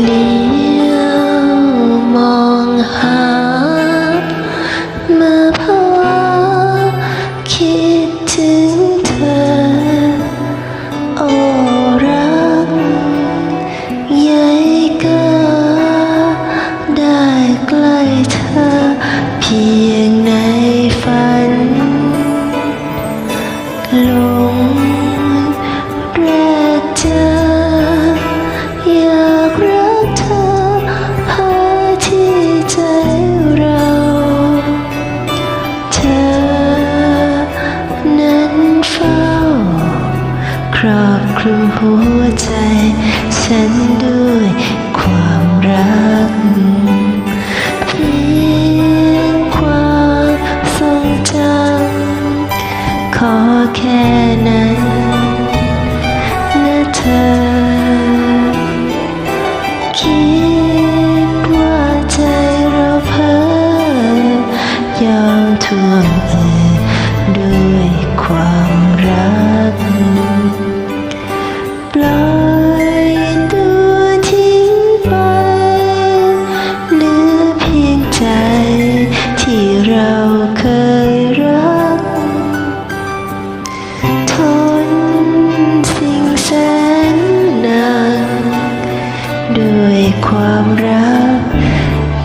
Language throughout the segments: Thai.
เลี้ยวมองหา เมื่อภาวะคิดถึงเธอ โอรักใยก็ได้ใกล้เธอ เพียงในฝัน ลง รอบคลุมหัวใจ ฉันด้วยความรักเพียงความทรงจำขอแค่นั้นนะเธอ คิดว่าใจเราเพ้อยอมท่วมเอ่ย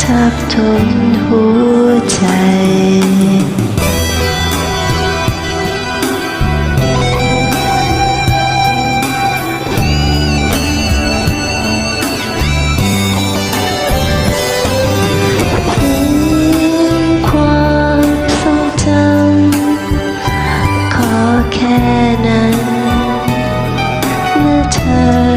ทับถมหัวใจเพียงความทรงจำขอแค่นั้นนะเธอ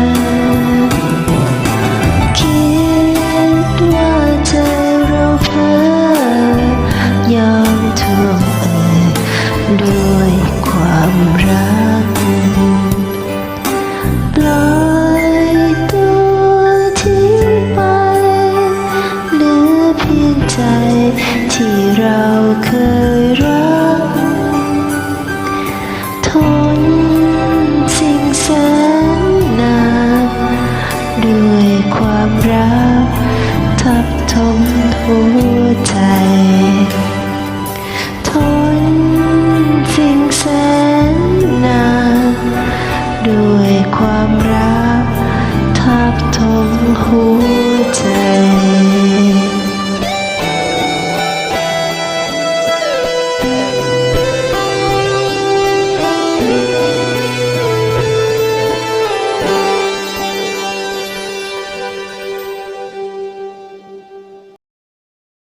Time.